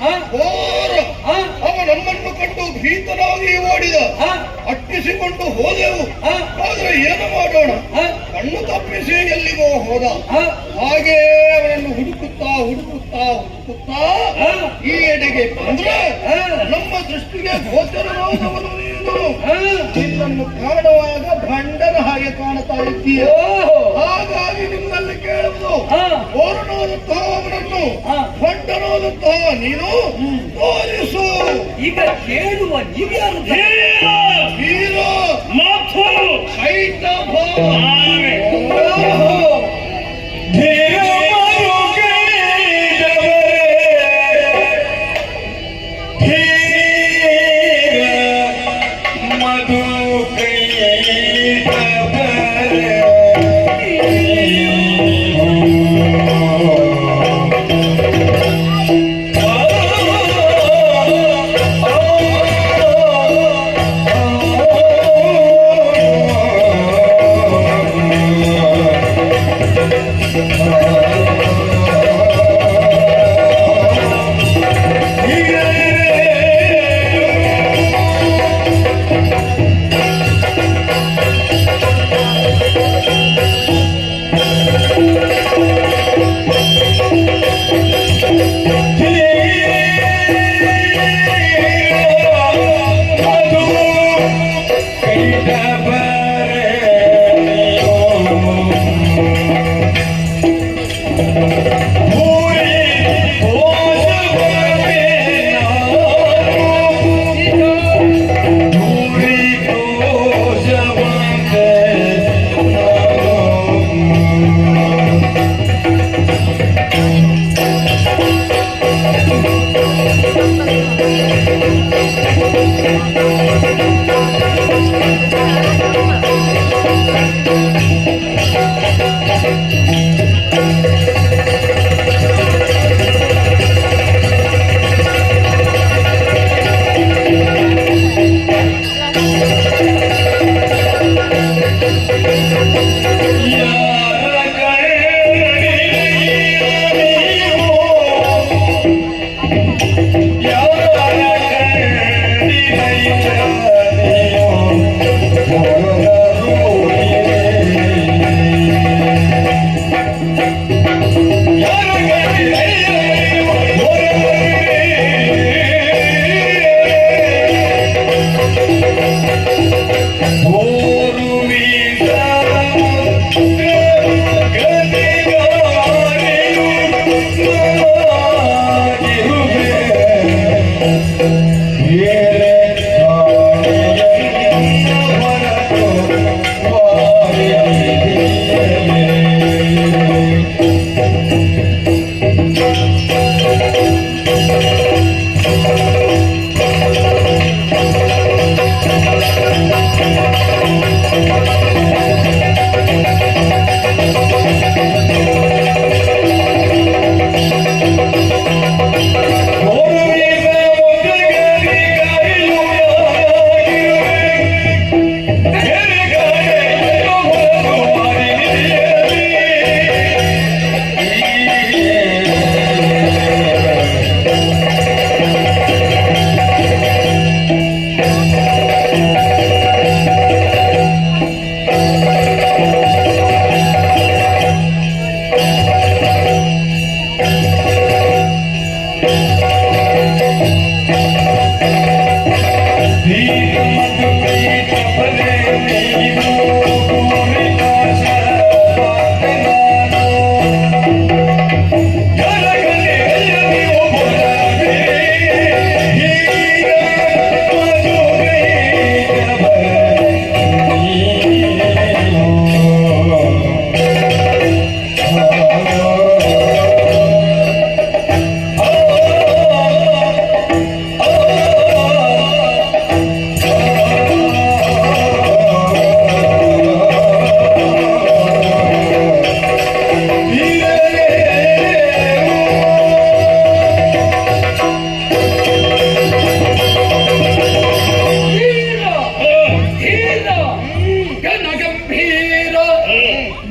ಹಾ? ಘೋರ ಹಾ? ಅವ ನಮ್ಮನ್ನು ಕಂಡು ಭೀತನಾಗಿ ಓಡಿದ? ಅಟ್ಟಿಸಿಕೊಂಡು ಹೋದೆವು ಹಾ? ಆದ್ರೆ ಏನು ಮಾಡೋಣ? ಕಣ್ಣು ತಪ್ಪಿಸಿ ಎಲ್ಲಿಗೋ ಹೋದ? ಹಾಗೆ ಅವನನ್ನು ಹುಡುಕುತ್ತಾ ಹುಡುಕುತ್ತಾ ಹುಡುಕುತ್ತಾ ಹಾ? ಈ ಎಡೆಗೆ ಬಂದ್ರೆ? ನಮ್ಮ ದೃಷ್ಟಿಗೆ ಗೋಚರನಾದವನು ನೀನು ಹಾ? ನಿನ್ನನ್ನು ಕಾಣುವಾಗ ಭಂಡನ ಹಾಗೆ ಕಾಣ್ತಾ ಇದ್ದೀಯ ಹಾಗಾಗಿ ಕೇಳುವುದು ಆ ಓರನಾದಂತಹ ಅವನನ್ನು ತೋ ನೀನು ತೋರಿಸು ಈಗ ಕೇಳುವ ನೀವ್ಯಾರು ನೀರು ಮಾತು ನಾವೇ.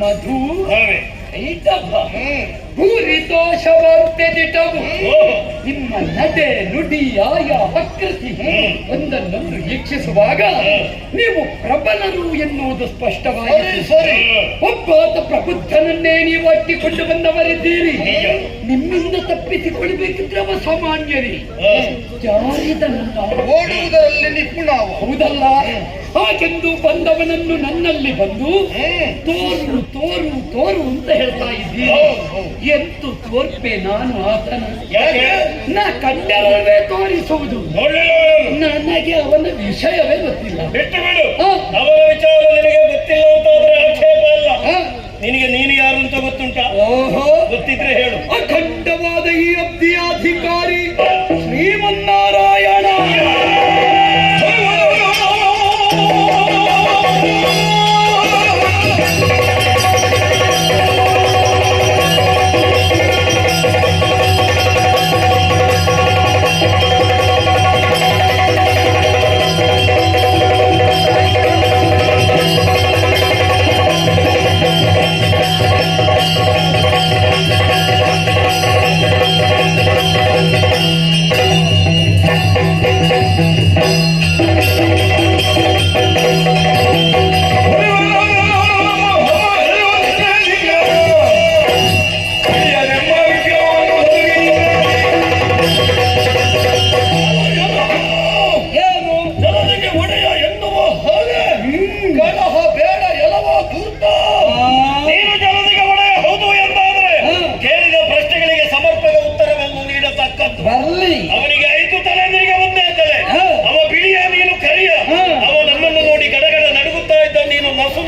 ಮಧು. ಭೂರಿ ದೋಷವಾಂತೆದಿಟವು ನಿಮ್ಮ ನಡೆ ನುಡಿಯಾಯ ಆಕೃತಿ. ಒಂದನ್ನೊಂದು ವೀಕ್ಷಿಸುವಾಗ ನೀವು ಪ್ರಬಲರು ಎನ್ನುವುದು ಸ್ಪಷ್ಟವಾಗಿ ಒಬ್ಬಾತ ಪ್ರಬುದ್ಧನನ್ನೇ ನೀವು ಅಟ್ಟಿಕೊಂಡು ಬಂದವರಿದ್ದೀರಿ. ನಿಮ್ಮಿಂದ ತಪ್ಪಿಸಿಕೊಳ್ಬೇಕಿದ್ರೆ ಅವ ಸಾಮಾನ್ಯರಿ. ಜಾರಿದ ಓಡುವುದರಲ್ಲಿ ನಿಪುಣ ಹೌದಲ್ಲ. ಹಾಗೆಂದು ಬಂದವನನ್ನು ನನ್ನಲ್ಲಿ ಬಂದು ತೋರು ತೋರು ತೋರು ಅಂತ ಹೇಳ್ತಾ ಇದ್ದೀನಿ. ಎಂತು ತೋರ್ಪೆ ನಾನು ಆತನ? ಯಾಕೆ? ನಾ ಕಂಡವನೇ ತೋರಿಸುವುದು. ನನಗೆ ಅವನ ವಿಷಯವೇ ಗೊತ್ತಿಲ್ಲ. ಬಿಟ್ಟು ಬಿಡು. ವಿಚಾರ ನಿನಗೆ ಗೊತ್ತಿಲ್ಲ ಅಂತ ಆದ್ರೆ ಆಕ್ಷೇಪ ಅಲ್ಲ. ನಿನಗೆ ನೀನು ಯಾರು ಅಂತ ಗೊತ್ತುಂಟ? ಓಹೋ. ಗೊತ್ತಿದ್ರೆ ಹೇಳು. ಅಖಂಡವಾದ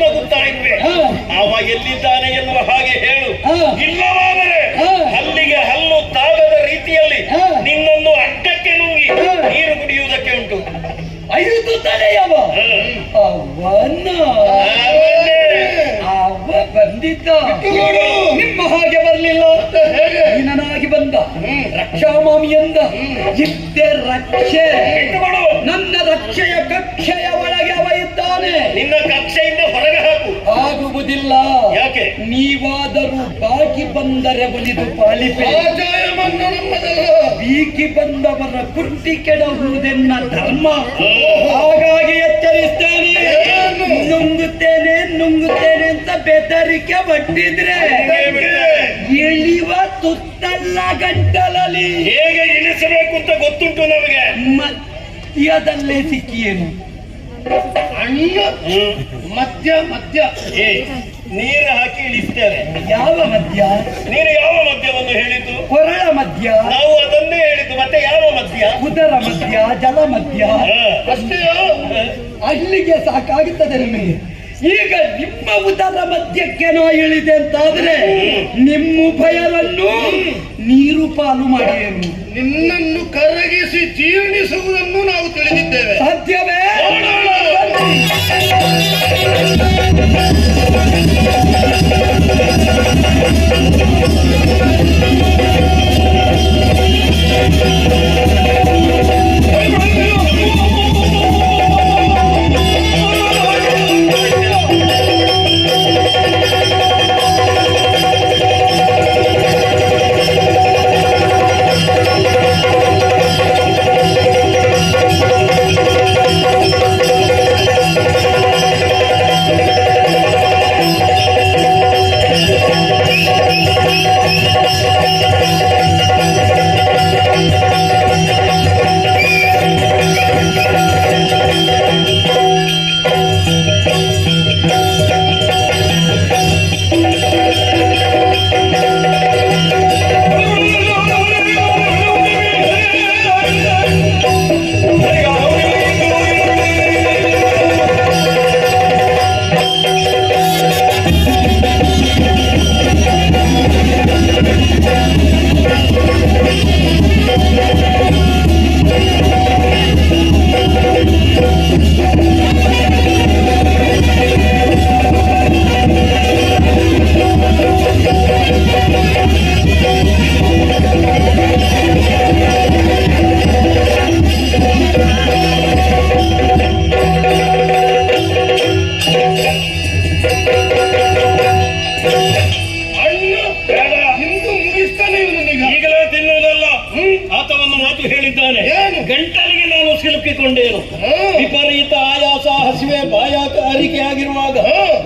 ನಗುತ್ತಾ ಇದ್ವಿ. ಅವ ಎಲ್ಲಿದ್ದಾನೆ ಎನ್ನುವ ಹಾಗೆ ಹೇಳು. ಇಲ್ಲವಾದರೆ. ಹಲ್ಲಿಗೆ ಹಲ್ಲು ತಾಗದ ರೀತಿಯಲ್ಲಿ. ನಿನ್ನನ್ನು ಅಡ್ಡಕ್ಕೆ ನುಂಗಿ ನೀರು ಕುಡಿಯುವುದಕ್ಕೆ ಉಂಟು. ಐದು ತಲೆಯವ. ಅವನ ಅವ ಬಂದಿದ್ದ. ನಿಮ್ಮ ಹಾಗೆ ಬರ್ಲಿಲ್ಲ. ಅಂತ ಹೇಳಿ ಬಂದ. ರಕ್ಷಾಮಾಮಿ ಎಂದ ಇದ್ದೆ ರಕ್ಷೆ. ನನ್ನ ರಕ್ಷೆಯ ಕಕ್ಷೆಯ ಒಳಗೆ ಅವ ಇದ್ದಾನೆ ನಿನ್ನ ಕಕ್ಷೆಯಿಂದ ಹೊರಗೆ ಹಾಕು ಆಗುವುದಿಲ್ಲ ಯಾಕೆ? ನೀವಾದರೂ ಬಾಕಿ ಬಂದರೆ ಒಲಿದು ಪಾಲಿಪೆ. ಬೀಕಿ ಬಂದವರ ಕುರ್ತಿ ಕೆಡಹುವುದೆನ್ನ ಧರ್ಮ. ಹಾಗಾಗಿ ಎಚ್ಚರಿಸ್ತೇನೆ? ನುಂಗುತ್ತೇನೆ ನುಂಗುತ್ತೇನೆ ಅಂತ ಬೆದರಿಕೆ ಬಟ್ಟಿದ್ರೆ. ಇಳಿವ ತುತ್ತಲ್ಲ ಗಂಟಲಲ್ಲಿ. ಹೇಗೆ ಇಳಿಸಬೇಕು ಅಂತ ಗೊತ್ತುಂಟು ನಮಗೆ. ಮಧ್ಯದಲ್ಲೇ ಸಿಕ್ಕಿಯೇನು ಅಣ್ಣ ಮಧ್ಯ ಮಧ್ಯ ಏ, ನೀರು ಹಾಕಿ ಇಳಿಸ್ತೇವೆ ಯಾವ ಮಧ್ಯ ನೀರು ಯಾವ ಮದ್ಯವನ್ನು ಹೇಳಿದ್ದು? ಕೊರಳ ಮಧ್ಯ ನಾವು ಅದನ್ನೇ ಹೇಳಿದ್ದು. ಮತ್ತೆ ಯಾವ ಮದ್ಯ? ಉದರ ಮಧ್ಯ ಜಲ. ಅಷ್ಟೇಯಾ? ಅಲ್ಲಿಗೆ ಸಾಕಾಗುತ್ತದೆ ನಿಮಗೆ. ಈಗ ನಿಮ್ಮ ಉದರ ಮಧ್ಯಕ್ಕೆ ನಾ ಇಳಿದೆ ಅಂತಾದ್ರೆ ನಿಮ್ಮ ಭಯವನ್ನು ನೀರು ಪಾಲು ಮಾಡಿ ನಿನ್ನನ್ನು ಕರಗಿಸಿ ಜೀರ್ಣಿಸುವುದನ್ನು ನಾವು ತಿಳಿದಿದ್ದೇವೆ. ಸಾಧ್ಯವೇ? Thank you.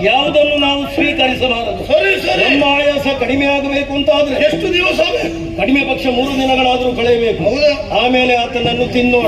ಯಾವುದನ್ನು ನಾವು ಸ್ವೀಕರಿಸಬಾರದು? ಸರಿ ಸರಿ. ನಮ್ಮ ಆಯಾಸ ಕಡಿಮೆ ಆಗಬೇಕು ಅಂತ ಆದ್ರೆ ಎಷ್ಟು ದಿವಸ ಕಡಿಮೆ ಪಕ್ಷ ಮೂರು ದಿನಗಳಾದ್ರೂ ಕಳೆಯಬೇಕು. ಆಮೇಲೆ ಆತನನ್ನು ತಿನ್ನೋಣ.